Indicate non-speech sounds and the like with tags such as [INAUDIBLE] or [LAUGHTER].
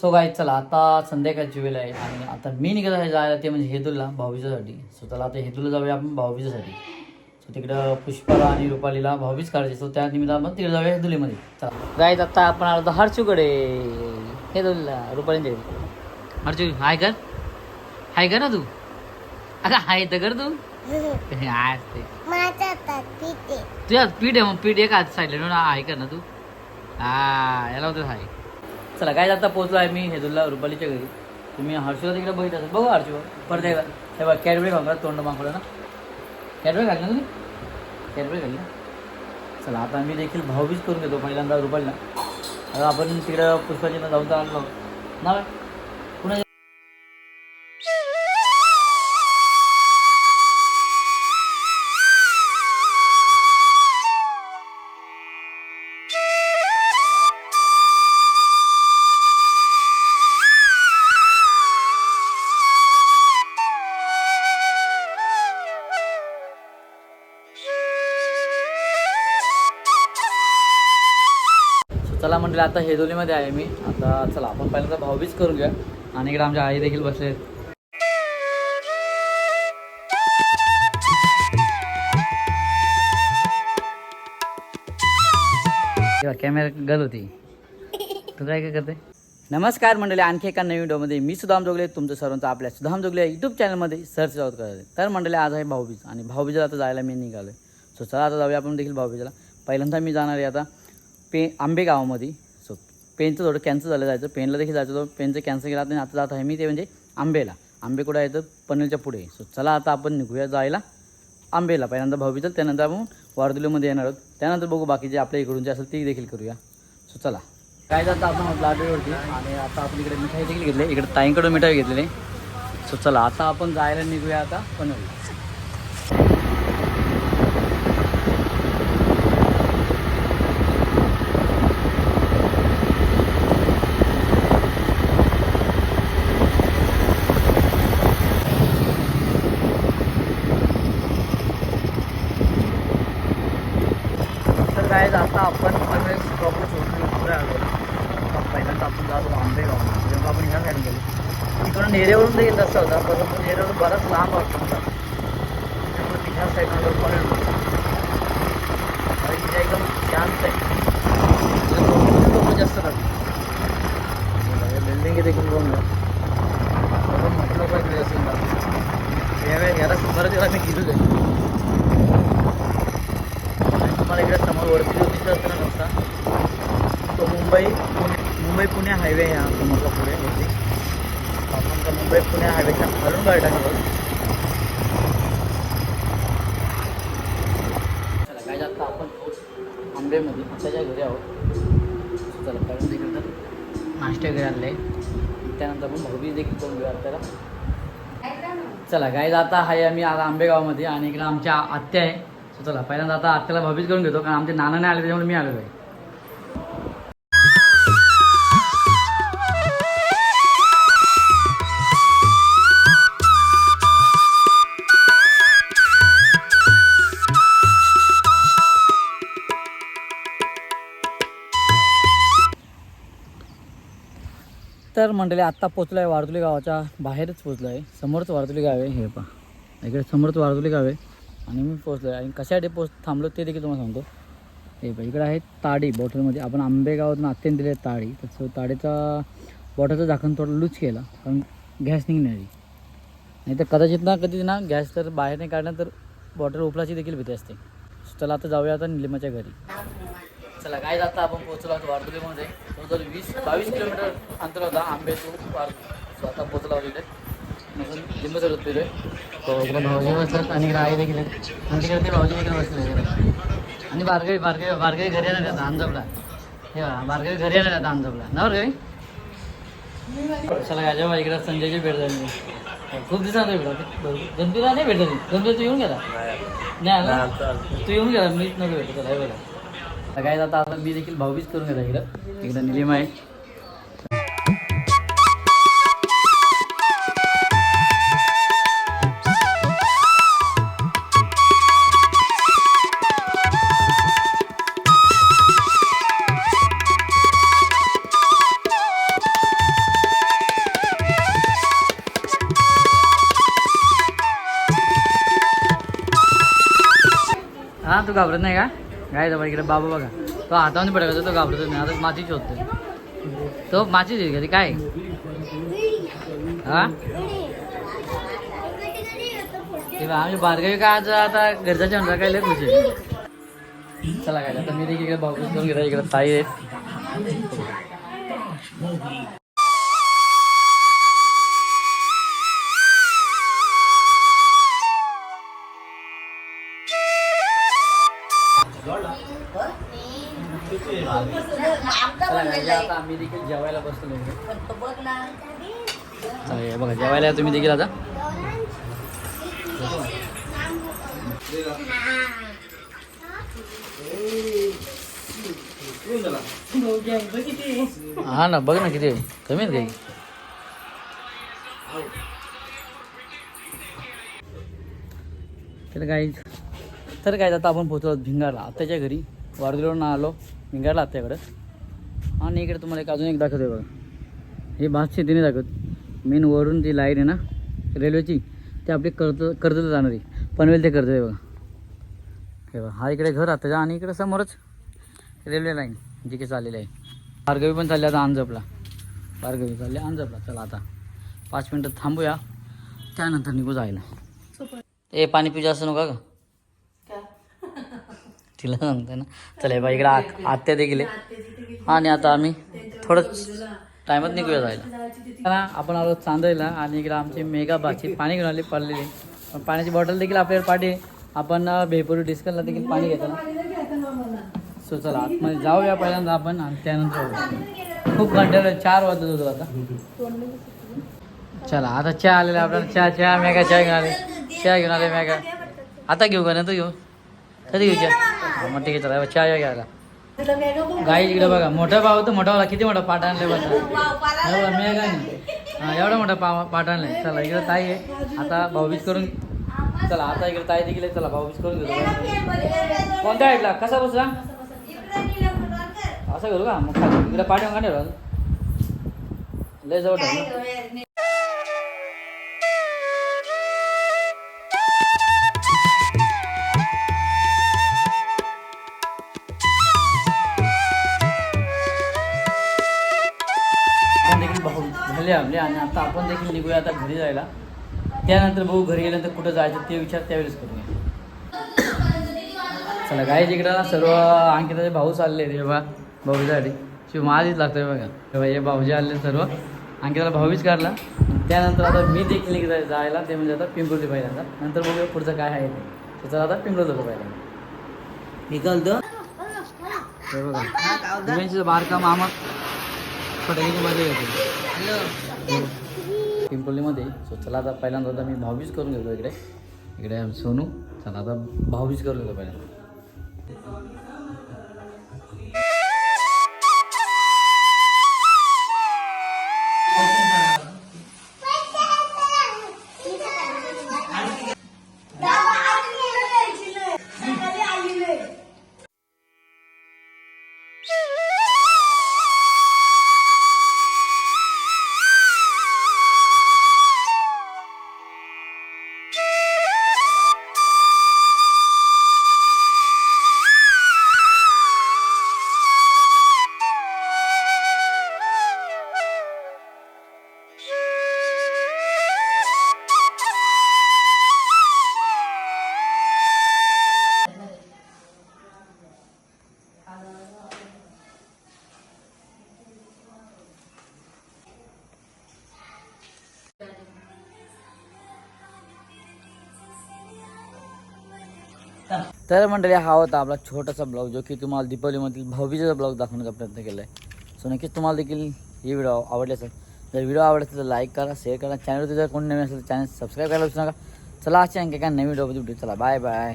So काय चला आता संध्याकाळची वेळ आहे आणि आता मी निघत आहे जायला ते म्हणजे हेदूलला भाऊबीजासाठी. सो चला आता हेदूला जाऊया आपण भाऊबीजासाठी. सो तिकडं पुष्पाला आणि रुपालीला भाऊबीज काढायची. सो त्या निमित्तानं आपण तिकडे जाऊया हेदुलीमध्ये. चला. जायचं आता आपण आलो तर हर्षूकडे. हेदुलीला रुपालींच्या हर्षू हाय कर. हाय कर ना तू. अगं हाय तर कर तू. [LAUGHS] तुझ्या पीठ आहे मग पीठ एक हात साईडला ना. हाय कर ना तू. हा याला होतं हाय चला काय आता पोहोचलो आहे मी हेदुल्ला रुपालीच्या घरी. तुम्ही हर्षूला तिकडे बघित असेल. बघू हर्षू परत एकदा. हे बघा कॅडबरी खाऊ तोंड मागवलं ना? कॅडबरी घाल ना तुम्ही? कॅडबरी घाल ना? चला आता मी देखील भाऊबीज करून घेतो पहिल्यांदा रुपालीला. आता आपण तिकडं पुष्पाजीनं जाऊन तर आणलो. ना चला म्हटलं आता हेदोलीमध्ये आहे मी. आता चला आपण पहिल्यांदा भाऊबीज करून घ्या आणि इकडे आमच्या आई देखील बसले कॅमेरा गल होती. तू काय काय करते? नमस्कार मंडळी आणखी एका नवीन व्हिडिओमध्ये मी सुधाम जोगले. तुमचं सर्वांचं आपल्या सुधाम जोगले यूट्यूब चॅनलमध्ये सर्च आउट करत. तर मंडळी आज आहे भाऊबीज. आणि भाऊबीजला आता जायला मी निघालो आहे सो चला आता जाऊया आपण देखील भाऊबीजला. पहिल्यांदा मी जाणार आहे आता. पे आंबे गावामध्ये. सो पेनचं थोडं कॅन्सल झालं जायचं. पेनला देखील जायचं होतं. पेनचं कॅन्सल केला आणि आता जात आहे मी ते म्हणजे आंबेला. आंबे कुठं आहे तर पनवेलच्या पुढे. सो चला आता आपण निघूया जायला आंबेला. पहिल्यांदा भाऊबीजला त्यानंतर आपण वारदुलीमध्ये येणार आहोत. त्यानंतर बघू बाकीचे आपल्या इकडून जे असेल ते देखील करूया. सो चला. काय जातं आपण लाडूवरती आणि आता आपण इकडे मिठाई देखील घेतली. इकडे ताईंकडून मिठाई घेतलेली. सो चला. आता आपण जायला निघूया आता पनवेल काय आता आपण प्रॉपर सोडून पुढे आलो. पहिल्यांदा आपण जातो आंबेगाव जेव्हा आपण ह्या साईड गेलो. तिकडून नेरेवरून देखील रस्ता होता परंतु नेरेवरून बराच लांब वाटतो मला त्यामुळे मी ह्या साईडला पनवेल आणि तिथे एकदम शांत आहे लोक जास्त राहतात बिल्डिंग देखील बघून म्हटलं पाहिजे असेल यावेळी याला बरंच याला मी गेलो आहे आणि तुम्हाला इकडे समोर वरती जो दिसत असताना रस्ता तो मुंबई पुणे मुंबई पुणे हायवे आहे हा समोरचा पुढे वरती आपण त्या मुंबई पुणे हायवेच्या खालून गाडी चला काय जाता आपण आंबेमध्ये त्याच्या घरी आहोत. चला कारण तिकडं नाश्ता नाश्ते घरी आणले त्यानंतर आपण भाऊबीज देखील करून घेऊया त्याला चला काय जाता आहे आम्ही आता आंबेगावमध्ये आणि इकडे आमच्या आत्या आहे. So चला पहिल्यांदा आता आत्याला भाभीच करून घेतो कारण आमचे नाना नाही आले त्याच्यामुळे मी आलेलो आहे. तर मंडळी आत्ता पोचलो आहे वारदुली गावाच्या बाहेरच पोचलो आहे समोरच वारदुली गाव आहे. हे पहा. इकडे समोरच वारदुली गाव आहे. आणि मी पोचलो आहे आणि कशासाठी पोच थांबलो ते देखील तुम्हाला सांगतो. हे पहा इकडे आहे ताडी बॉटलमध्ये. आपण आंबेगावातून अत्यंत दिले ताडी. तसं ताडीचा बॉटलचं झाकण थोडं लूज केला. कारण गॅस निघणारी नाही तर कदाचित ना कधी ना गॅस तर बाहेर नाही काढला तर बॉटल उपलाची देखील भीती असते. चला आता जाऊया आता निलिमाच्या घरी. चला काय जाता आपण पोहोचलो आहोत वारदुलीमध्ये. जवळजवळ वीस बावीस किलोमीटर अंतर होता आंबे टू वारदुली आता पोहोचलो नसून लिंब तो भाऊजी बसतात आणि आई देखील. आणि तिकडे ते भाऊजी इकडे. बसले आणि बारगावी बारगावी बारगावी घरी येणार आता अंजबला हे बघा बारगावी घरी येणार आता अंजबला ना बारगावी चला गाजा इकडे संजयची भेट झाली. खूप दिवसांनी भेटला गणपतीला नाही भेटला गणपती तू येऊन गेला? नाही आला. तू येऊन गेला? मीच नको भेटतो त्याला हे बघा. सगळ्यात आता आता मी देखील भाऊबीज करून घेतो इकडं. इकडं निलिमा आहे. हां तू घाबरत नाही का? काय बाबा इकडे बाबा बघा. तो हाताने पडका तो घाबरतो नाही आता माती शोधतोय. तो माती दिली कधी काय? हा? ते आम्ही बारगावी का आज आता घरच्या म्हणता काय लय खुशी चला काय आता मी देखील इकडे भाऊ करून घेता इकडे ताई आहेत. चला काय, या आता आम्ही देखील जेवायला बसलो बघा जेवायला तुम्ही देखील आता. हा ना बघ ना किती आहे. कमी आहेत काही? तर काही तर काय आता आपण पोहोचलो आहोत भिंगारला. आत्याच्या घरी. वारदूरवरून आलो भिंगारला आत्याकडं. आणि इकडे तुम्हाला एक अजून एक दाखवतोय बघा. हे भात शेतीने दाखवत. मेन वरून जी लाईन आहे ना रेल्वेची ते आपली कर्ज कर्जत जाणार. आहे पनवेल ते कर्जत आहे बघा. हे बघा हा इकडे घर आत्याचा आणि इकडे समोरच रेल्वे लाईन जी काही चाललेली आहे. भार्गवी पण चालली आता अंजपला. भार्गवी चालली अंजपला. चला आता पाच मिनटं थांबूया. त्यानंतर निघू जायला. ए पाणी पिऊ जास्त नका का? तिला सांगते ना. चला बघा इकडे आत आत्या देखील आहे. आणि आता आम्ही थोडंच टायमात निघूया जायला. आपण आलो चांदळीला आणि इकडे आमची मेगा बाची पाणी घेऊन आली पडलेली. पण पाण्याची बॉटल देखील आपल्याला पाठी आपण भेपूर डिस्कनला देखील पाणी घेतो सो चला आतमध्ये जाऊया पहिल्यांदा आपण आणि त्यानंतर खूप घंटे चार वाजत होतो आता. चला आता चहा आलेला आपल्याला. चहा चहा मेगा चहा घेऊन आले. चहा घेऊन आले मेगा. आता घेऊ का? नंतर घेऊ. कधी घेऊ चहा? मग ठीक आहे चला चहा या घ्यायला. गाई इकडे बघा. मोठा भाव तर मोठा वाला किती मोठा पाट आणलाय बघा. [LAUGHS] मेगा नाही हा एवढा मोठा पा पाट आणलाय. चला इकडे ताई आहे. आता भाऊबीज करून चला आता इकडे ताई देखील. चला भाऊबीज करून घेतो कोणत्या ऐकला कसा बसला? असं करू का? मग इकडे पाठी का नाही राहत? लय जवळ आपले आणि आता आपण देखील निघूया आता घरी जायला. त्यानंतर भाऊ घरी गेल्यानंतर कुठं जायचं ते विचार त्यावेळेस करूया. चला गाय इकडं ना सर्व अंकिताचे भाऊ चालले रे बा भाऊजीसाठी शिव माझीच लागतोय बघा. तेव्हा हे भाऊजी आले सर्व. अंकिताला भाऊबीज काढला. त्यानंतर आता मी देखील निघत जायला ते म्हणजे आता पिंपळली पहिल्यांदा. नंतर बघूया पुढचं काय आहे ते. तर चला आता पिंपळत होतो पहिल्यांदा. निकलतो बघा. बारका मामा मजा येते. पिंपळीमध्ये सो चला आता पहिल्यांदा आता मी भाऊबीज करून घेतो इकडे. इकडे सोनू. चला आता भाऊबीज करून घेतो पहिल्यांदा. तर मंडळी हा होता आपला छोटासा ब्लॉग जो की तुम्हाला दीपावलीमधील भाऊबीजेचा ब्लॉग दाखवण्याचा प्रयत्न केला आहे सो नक्कीच तुम्हाला देखील ही व्हिडिओ आवडले असेल. जर व्हिडिओ आवडला असेल तर लाईक करा शेअर करा. चॅनलवरती जर कोणी नवीन असेल तर चॅनल सबस्क्राईब करायला विसरू नका. चला अशी आणखी काय नवीन व्हिडिओ भेटू. चला बाय बाय